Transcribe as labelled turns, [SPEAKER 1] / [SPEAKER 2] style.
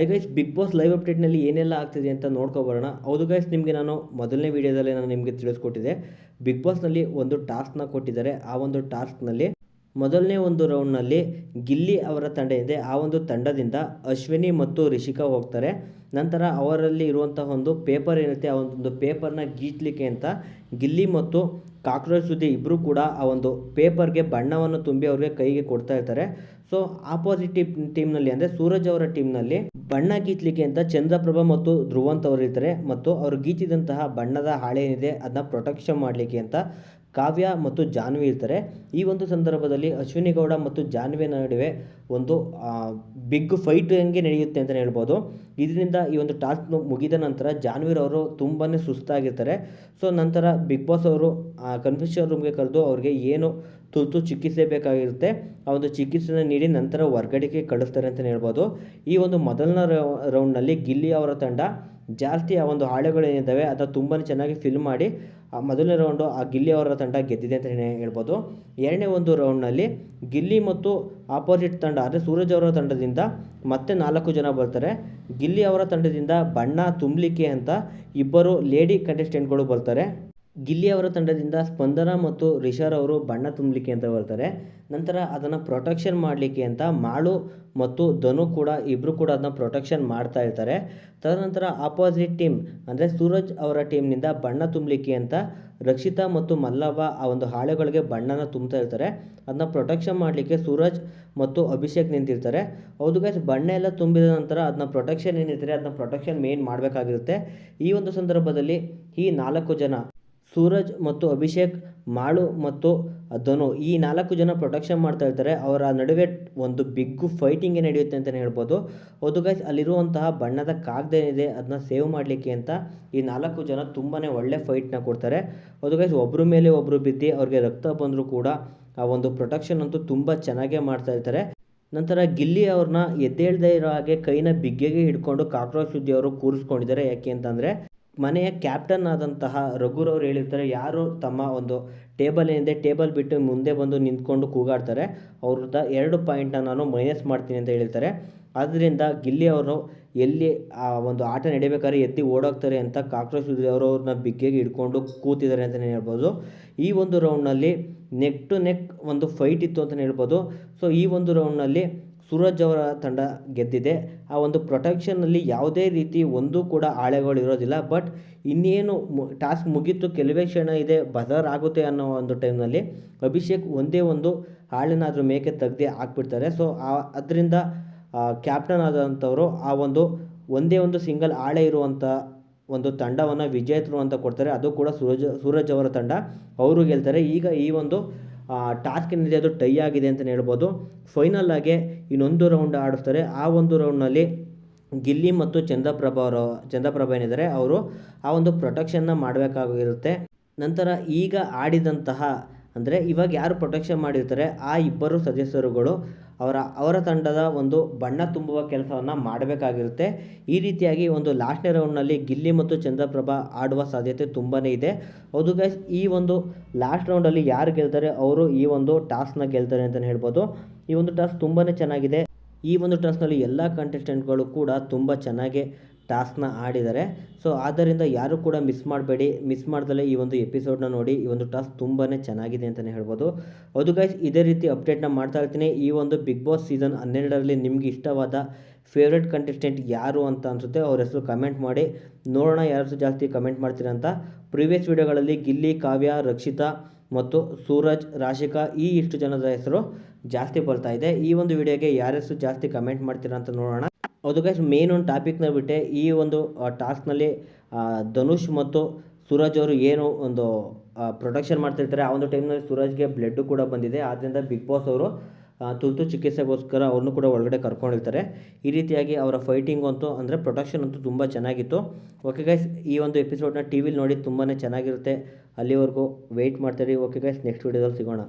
[SPEAKER 1] Hi guys Bigg Boss live ಅಪ್ಡೇಟ್ನಲ್ಲಿ ಏನೆಲ್ಲ ಆಗ್ತಿದೆ ಅಂತ ನೋಡ್ಕೊಬರೋಣ ಹೌದು ಗೈಸ್ ನಿಮಗೆ ನಾನು ಮೊದಲನೇ ವೀಡಿಯೋದಲ್ಲಿ ನಾನು ನಿಮಗೆ ತಿಳಿಸ್ಕೊಟ್ಟಿದ್ದೆ. ಬಿಗ್ ಬಾಸ್ನಲ್ಲಿ ಒಂದು ಟಾಸ್ಕ್ನ ಕೊಟ್ಟಿದ್ದಾರೆ. ಆ ಒಂದು ಟಾಸ್ಕ್ನಲ್ಲಿ ಮೊದಲನೇ ಒಂದು ರೌಂಡ್ನಲ್ಲಿ ಗಿಲ್ಲಿ ಅವರ ತಂಡ ಇದೆ. ಆ ಒಂದು ತಂಡದಿಂದ ಅಶ್ವಿನಿ ಮತ್ತು ರಿಷಿಕಾ ಹೋಗ್ತಾರೆ. ನಂತರ ಅವರಲ್ಲಿ ಇರುವಂತಹ ಒಂದು ಪೇಪರ್ ಏನಿರುತ್ತೆ, ಆ ಒಂದು ಪೇಪರ್ನ ಗೀಚಲಿಕ್ಕೆ ಅಂತ ಗಿಲ್ಲಿ ಮತ್ತು ಕಾಕ್ರೋಚ್ ಸುದ್ದಿ ಇಬ್ಬರೂ ಕೂಡ ಆ ಒಂದು ಪೇಪರ್ಗೆ ಬಣ್ಣವನ್ನು ತುಂಬಿ ಅವ್ರಿಗೆ ಕೈಗೆ ಕೊಡ್ತಾ ಇರ್ತಾರೆ. ಸೊ ಆಪೋಸಿಟ್ ಟೀಮ್ ಟೀಮ್ನಲ್ಲಿ ಅಂದರೆ ಸೂರಜ್ ಅವರ ಟೀಮ್ನಲ್ಲಿ ಬಣ್ಣ ಗೀಚಲಿಕ್ಕೆ ಅಂತ ಚಂದ್ರಪ್ರಭಾ ಮತ್ತು ಧ್ರುವಂತ್ ಅವರು ಇರ್ತಾರೆ. ಮತ್ತು ಅವರು ಗೀಚಿದಂತಹ ಬಣ್ಣದ ಹಾಳೆ ಏನಿದೆ, ಅದನ್ನ ಪ್ರೊಟೆಕ್ಷನ್ ಮಾಡಲಿಕ್ಕೆ ಅಂತ ಕಾವ್ಯ ಮತ್ತು ಜಾನ್ವಿ ಇರ್ತಾರೆ. ಈ ಒಂದು ಸಂದರ್ಭದಲ್ಲಿ ಅಶ್ವಿನಿ ಗೌಡ ಮತ್ತು ಜಾನ್ವಿಯ ನಡುವೆ ಒಂದು ಬಿಗ್ ಫೈಟ್ ಹೆಂಗೆ ನಡೆಯುತ್ತೆ ಅಂತಲೇ ಹೇಳ್ಬೋದು. ಇದರಿಂದ ಈ ಒಂದು ಟಾಸ್ಕ್ ಮುಗಿದ ನಂತರ ಜಾನ್ವೀರ್ ತುಂಬಾ ಸುಸ್ತಾಗಿರ್ತಾರೆ. ಸೊ ನಂತರ ಬಿಗ್ ಬಾಸ್ ಅವರು ಕನ್ಫ್ಯೂಷನ್ ರೂಮ್ಗೆ ಕರೆದು ಅವ್ರಿಗೆ ಏನು ತುರ್ತು ಚಿಕಿತ್ಸೆ ಬೇಕಾಗಿರುತ್ತೆ, ಆ ಒಂದು ಚಿಕಿತ್ಸೆನ ನೀಡಿ ನಂತರ ಹೊರ್ಗಡೆಗೆ ಕಳಿಸ್ತಾರೆ ಅಂತಲೇ ಹೇಳ್ಬೋದು. ಈ ಒಂದು ಮೊದಲನೇ ರೌಂಡ್ನಲ್ಲಿ ಗಿಲ್ಲಿ ಅವರ ತಂಡ ಜಾಸ್ತಿ ಆ ಒಂದು ಹಾಳೆಗಳೇನಿದ್ದಾವೆ ಅದನ್ನು ತುಂಬಾ ಚೆನ್ನಾಗಿ ಫಿಲ್ ಮಾಡಿ, ಆ ಮೊದಲನೇ ರೌಂಡು ಆ ಗಿಲ್ಲಿ ಅವರ ತಂಡ ಗೆದ್ದಿದೆ ಅಂತಲೇ ಹೇಳ್ಬೋದು. ಎರಡನೇ ಒಂದು ರೌಂಡ್ನಲ್ಲಿ ಗಿಲ್ಲಿ ಮತ್ತು ಆಪೋಸಿಟ್ ತಂಡ, ಅಂದರೆ ಸೂರಜ್ ಅವರ ತಂಡದಿಂದ ಮತ್ತೆ ನಾಲ್ಕು ಜನ ಬರ್ತಾರೆ. ಗಿಲ್ಲಿ ಅವರ ತಂಡದಿಂದ ಬಣ್ಣ ತುಂಬಲಿಕ್ಕೆ ಅಂತ ಇಬ್ಬರು ಲೇಡಿ ಕಂಟೆಸ್ಟೆಂಟ್ಗಳು ಬರ್ತಾರೆ. ಗಿಲ್ಲಿ ಅವರ ತಂಡದಿಂದ ಸ್ಪಂದನ ಮತ್ತು ರಿಷಾರ್ ಅವರು ಬಣ್ಣ ತುಂಬಲಿಕ್ಕೆ ಅಂತ ಬರ್ತಾರೆ ನಂತರ ಅದನ್ನು ಪ್ರೊಟೆಕ್ಷನ್ ಮಾಡಲಿಕ್ಕೆ ಅಂತ ಮಾಳು ಮತ್ತು ಧನು ಕೂಡ ಇಬ್ಬರು ಕೂಡ ಅದನ್ನ ಪ್ರೊಟೆಕ್ಷನ್ ಮಾಡ್ತಾ ಇರ್ತಾರೆ. ತದನಂತರ ಆಪೋಸಿಟ್ ಟೀಮ್ ಅಂದರೆ ಸೂರಜ್ ಅವರ ಟೀಮ್ನಿಂದ ಬಣ್ಣ ತುಂಬಲಿಕ್ಕೆ ಅಂತ ರಕ್ಷಿತಾ ಮತ್ತು ಮಲ್ಲವ ಆ ಒಂದು ಹಾಳೆಗಳಿಗೆ ಬಣ್ಣನ ತುಂಬ್ತಾ ಇರ್ತಾರೆ. ಅದನ್ನ ಪ್ರೊಟೆಕ್ಷನ್ ಮಾಡಲಿಕ್ಕೆ ಸೂರಜ್ ಮತ್ತು ಅಭಿಷೇಕ್ ನಿಂತಿರ್ತಾರೆ. ಹೌದು ಗೈಸ್ ಬಣ್ಣ ಎಲ್ಲ ತುಂಬಿದ ನಂತರ ಅದನ್ನ ಪ್ರೊಟೆಕ್ಷನ್ ಏನಿರ್ತಾರೆ ಅದನ್ನ ಪ್ರೊಟೆಕ್ಷನ್ ಮೇನ್ ಮಾಡಬೇಕಾಗಿರುತ್ತೆ. ಈ ಒಂದು ಸಂದರ್ಭದಲ್ಲಿ ಈ ನಾಲ್ಕು ಜನ ಸೂರಜ್ ಮತ್ತು ಅಭಿಷೇಕ್, ಮಾಳು ಮತ್ತು ಧನು ಈ ನಾಲ್ಕು ಜನ ಪ್ರೊಟೆಕ್ಷನ್ ಮಾಡ್ತಾ ಇರ್ತಾರೆ. ಅವರ ನಡುವೆ ಒಂದು ಬಿಗ್ಗು ಫೈಟಿಂಗ್ ನಡೆಯುತ್ತೆ ಅಂತಲೇ ಹೇಳ್ಬೋದು. ಅದು ಗೈಸ್ ಅಲ್ಲಿರುವಂತಹ ಬಣ್ಣದ ಕಾಗದ ಏನಿದೆ ಅದನ್ನ ಸೇವ್ ಮಾಡಲಿಕ್ಕೆ ಅಂತ ಈ ನಾಲ್ಕು ಜನ ತುಂಬಾ ಒಳ್ಳೆ ಫೈಟ್ನ ಕೊಡ್ತಾರೆ. ಅದು ಗೈಸ್ ಒಬ್ಬರ ಮೇಲೆ ಒಬ್ಬರು ಬಿದ್ದು ಅವ್ರಿಗೆ ರಕ್ತ ಬಂದರೂ ಕೂಡ ಆ ಒಂದು ಪ್ರೊಟೆಕ್ಷನ್ ಅಂತೂ ತುಂಬ ಚೆನ್ನಾಗೇ ಮಾಡ್ತಾ ಇರ್ತಾರೆ. ನಂತರ ಗಿಲ್ಲಿ ಅವ್ರನ್ನ ಎದ್ದೇಳದೇ ಇರೋ ಹಾಗೆ ಕೈನ ಬಿಗ್ಗೆಗೆ ಹಿಡ್ಕೊಂಡು ಕಾಕ್ರೋಚ್ ಸುದ್ದಿ ಅವರು ಕೂರಿಸ್ಕೊಂಡಿದ್ದಾರೆ. ಯಾಕೆ ಅಂತಂದರೆ ಮನೆಯ ಕ್ಯಾಪ್ಟನ್ ಆದಂತಹ ರಘುರವ್ರು ಹೇಳಿರ್ತಾರೆ, ಯಾರು ತಮ್ಮ ಒಂದು ಟೇಬಲ್ ಏನಿದೆ ಟೇಬಲ್ ಬಿಟ್ಟು ಮುಂದೆ ಬಂದು ನಿಂತ್ಕೊಂಡು ಕೂಗಾಡ್ತಾರೆ. ಅವ್ರದ್ದ ಎರಡು ಪಾಯಿಂಟ್ನ ನಾನು ಮೈನಸ್ ಮಾಡ್ತೀನಿ ಅಂತ ಹೇಳ್ತಾರೆ ಆದ್ದರಿಂದ ಗಿಲ್ಲಿ ಅವರು ಎಲ್ಲಿ ಆ ಒಂದು ಆಟ ನಡಿಬೇಕಾದ್ರೆ ಎತ್ತಿ ಓಡೋಗ್ತಾರೆ ಅಂತ ಕಾಕ್ರೋಚ್ ಅವರು ಅವ್ರನ್ನ ಬಿಗ್ಗೆಗೆ ಹಿಡ್ಕೊಂಡು ಕೂತಿದ್ದಾರೆ ಅಂತಲೇ ಹೇಳ್ಬೋದು. ಈ ಒಂದು ರೌಂಡ್ನಲ್ಲಿ ನೆಕ್ ಟು ನೆಕ್ ಒಂದು ಫೈಟ್ ಇತ್ತು ಅಂತಲೇ ಹೇಳ್ಬೋದು. ಸೊ ಈ ಒಂದು ರೌಂಡ್ನಲ್ಲಿ ಸೂರಜ್ ಅವರ ತಂಡ ಗೆದ್ದಿದೆ. ಆ ಒಂದು ಪ್ರೊಟೆಕ್ಷನಲ್ಲಿ ಯಾವುದೇ ರೀತಿ ಒಂದು ಕೂಡ ಆಳೆಗಳು ಇರೋದಿಲ್ಲ. ಬಟ್ ಇನ್ನೇನು ಟಾಸ್ಕ್ ಮುಗೀತು ಕೆಲವೇ ಕ್ಷಣ ಇದೆ ಬದರ್ ಆಗುತ್ತೆ ಅನ್ನೋ ಒಂದು ಟೈಮ್ನಲ್ಲಿ ಅಭಿಷೇಕ್ ಒಂದೇ ಒಂದು ಹಾಳೆನಾದರೂ ಮೇಕೆ ತೆಗ್ದು ಹಾಕ್ಬಿಡ್ತಾರೆ. ಸೊ ಅದರಿಂದ ಕ್ಯಾಪ್ಟನ್ ಆದಂಥವರು ಆ ಒಂದು, ಒಂದೇ ಒಂದು ಸಿಂಗಲ್ ಹಾಳೆ ಇರುವಂಥ ಒಂದು ತಂಡವನ್ನು ವಿಜೇತರು ಅಂತ ಕೊಡ್ತಾರೆ. ಅದು ಕೂಡ ಸೂರಜ್ ಸೂರಜ್ ಅವರ ತಂಡ. ಅವರು ಗೆಲ್ತಾರೆ. ಈಗ ಈ ಒಂದು ಟಾಸ್ಕ್ ಏನಿದೆ ಅದು ಟೈ ಆಗಿದೆ ಅಂತಲೇ ಹೇಳ್ಬೋದು. ಫೈನಲ್ ಆಗಿ ಇನ್ನೊಂದು ರೌಂಡ್ ಆಡಿಸ್ತಾರೆ ಆ ಒಂದು ರೌಂಡ್ನಲ್ಲಿ ಗಿಲ್ಲಿ ಮತ್ತು ಚಂದ್ರಪ್ರಭಾ ಅವರು, ಚಂದ್ರಪ್ರಭಾ ಏನಿದ್ದಾರೆ, ಅವರು ಆ ಒಂದು ಪ್ರೊಟೆಕ್ಷನ್ನ ಮಾಡಬೇಕಾಗಿರುತ್ತೆ. ನಂತರ ಈಗ ಆಡಿದಂತಹ, ಅಂದರೆ ಇವಾಗ ಯಾರು ಪ್ರೊಟೆಕ್ಷನ್ ಮಾಡಿರ್ತಾರೆ, ಆ ಇಬ್ಬರು ಸದಸ್ಯರುಗಳು ಅವರ ಅವರ ತಂಡದ ಒಂದು ಬಣ್ಣ ತುಂಬುವ ಕೆಲಸವನ್ನು ಮಾಡಬೇಕಾಗಿರುತ್ತೆ. ಈ ರೀತಿಯಾಗಿ ಒಂದು ಲಾಸ್ಟ್ನೇ ರೌಂಡ್ನಲ್ಲಿ ಗಿಲ್ಲಿ ಮತ್ತು ಚಂದ್ರಪ್ರಭಾ ಆಡುವ ಸಾಧ್ಯತೆ ತುಂಬಾ ಇದೆ. ಹೌದು ಗೈಸ್ ಈ ಒಂದು ಲಾಸ್ಟ್ ರೌಂಡಲ್ಲಿ ಯಾರು ಗೆಲ್ತಾರೆ, ಅವರು ಈ ಒಂದು ಟಾಸ್ಕ್ನ ಗೆಲ್ತಾರೆ ಅಂತಲೇ ಹೇಳ್ಬೋದು. ಈ ಒಂದು ಟಾಸ್ಕ್ ತುಂಬಾ ಚೆನ್ನಾಗಿದೆ. ಈ ಒಂದು ಟಾಸ್ಕ್ನಲ್ಲಿ ಎಲ್ಲ ಕಂಟೆಸ್ಟೆಂಟ್ಗಳು ಕೂಡ ತುಂಬ ಚೆನ್ನಾಗಿ ಟಾಸ್ಕ್ನ ಆಡಿದ್ದಾರೆ. ಸೊ, ಆದ್ದರಿಂದ ಯಾರು ಕೂಡ ಮಿಸ್ ಮಾಡಬೇಡಿ. ಮಿಸ್ ಮಾಡ್ದಲೇ ಈ ಒಂದು ಎಪಿಸೋಡ್ನ ನೋಡಿ. ಈ ಒಂದು ಟಾಸ್ಕ್ ತುಂಬಾ ಚೆನ್ನಾಗಿದೆ ಅಂತಲೇ ಹೇಳ್ಬೋದು. ಅದು ಗೈಸ್ ಇದೇ ರೀತಿ ಅಪ್ಡೇಟ್ನ ಮಾಡ್ತಾ ಇರ್ತೀನಿ. ಈ ಒಂದು ಬಿಗ್ ಬಾಸ್ ಸೀಸನ್ ಹನ್ನೆರಡರಲ್ಲಿ ನಿಮಗೆ ಇಷ್ಟವಾದ ಫೇವ್ರೆಟ್ ಕಂಟೆಸ್ಟೆಂಟ್ ಯಾರು ಅಂತ ಅನಿಸುತ್ತೆ, ಅವ್ರ ಹೆಸರು ಕಮೆಂಟ್ ಮಾಡಿ. ನೋಡೋಣ ಯಾರು ಜಾಸ್ತಿ ಕಮೆಂಟ್ ಮಾಡ್ತೀರ ಅಂತ. ಪ್ರೀವಿಯಸ್ ವಿಡಿಯೋಗಳಲ್ಲಿ ಗಿಲ್ಲಿ, ಕಾವ್ಯ, ರಕ್ಷಿತಾ ಮತ್ತು ಸೂರಜ್, ರಾಶಿಕಾ ಈ ಇಷ್ಟು ಜನದ ಹೆಸರು ಜಾಸ್ತಿ ಬರ್ತಾ ಇದೆ. ಈ ಒಂದು ವಿಡಿಯೋಗೆ ಯಾರೆಷ್ಟು ಜಾಸ್ತಿ ಕಮೆಂಟ್ ಮಾಡ್ತೀರಾ ಅಂತ ನೋಡೋಣ. ಹೌದು ಗೈಸ್ ಮೇನ್ ಒಂದು ಟಾಪಿಕ್ನ ಬಿಟ್ಟೆ. ಈ ಒಂದು ಟಾಸ್ಕ್ನಲ್ಲಿ ಧನುಷ್ ಮತ್ತು ಸೂರಜ್ ಅವರು ಏನು ಒಂದು ಪ್ರೊಟೆಕ್ಷನ್ ಮಾಡ್ತಿರ್ತಾರೆ, ಆ ಒಂದು ಟೈಮ್ನಲ್ಲಿ ಸೂರಜ್ಗೆ ಬ್ಲಡ್ಡು ಕೂಡ ಬಂದಿದೆ. ಆದ್ದರಿಂದ ಬಿಗ್ ಬಾಸ್ ಅವರು ತುರ್ತು ಚಿಕಿತ್ಸೆಗೋಸ್ಕರ ಅವ್ರನ್ನೂ ಕೂಡ ಒಳಗಡೆ ಕರ್ಕೊಂಡಿರ್ತಾರೆ. ಈ ರೀತಿಯಾಗಿ ಅವರ ಫೈಟಿಂಗ್ ಅಂತೂ, ಅಂದರೆ ಪ್ರೊಟೆಕ್ಷನ್ ಅಂತೂ ತುಂಬ ಚೆನ್ನಾಗಿತ್ತು. ಓಕೆ ಗೈಸ್ ಈ ಒಂದು ಎಪಿಸೋಡ್ನ ಟಿ ವಿಲಿ ನೋಡಿ ತುಂಬಾ ಚೆನ್ನಾಗಿರುತ್ತೆ. ಅಲ್ಲಿವರೆಗೂ ವೆಯ್ಟ್ ಮಾಡ್ತಾರೆ ಓಕೆ ಗೈಸ್ ನೆಕ್ಸ್ಟ್ ವೀಡಿಯೋದಲ್ಲಿ ಸಿಗೋಣ.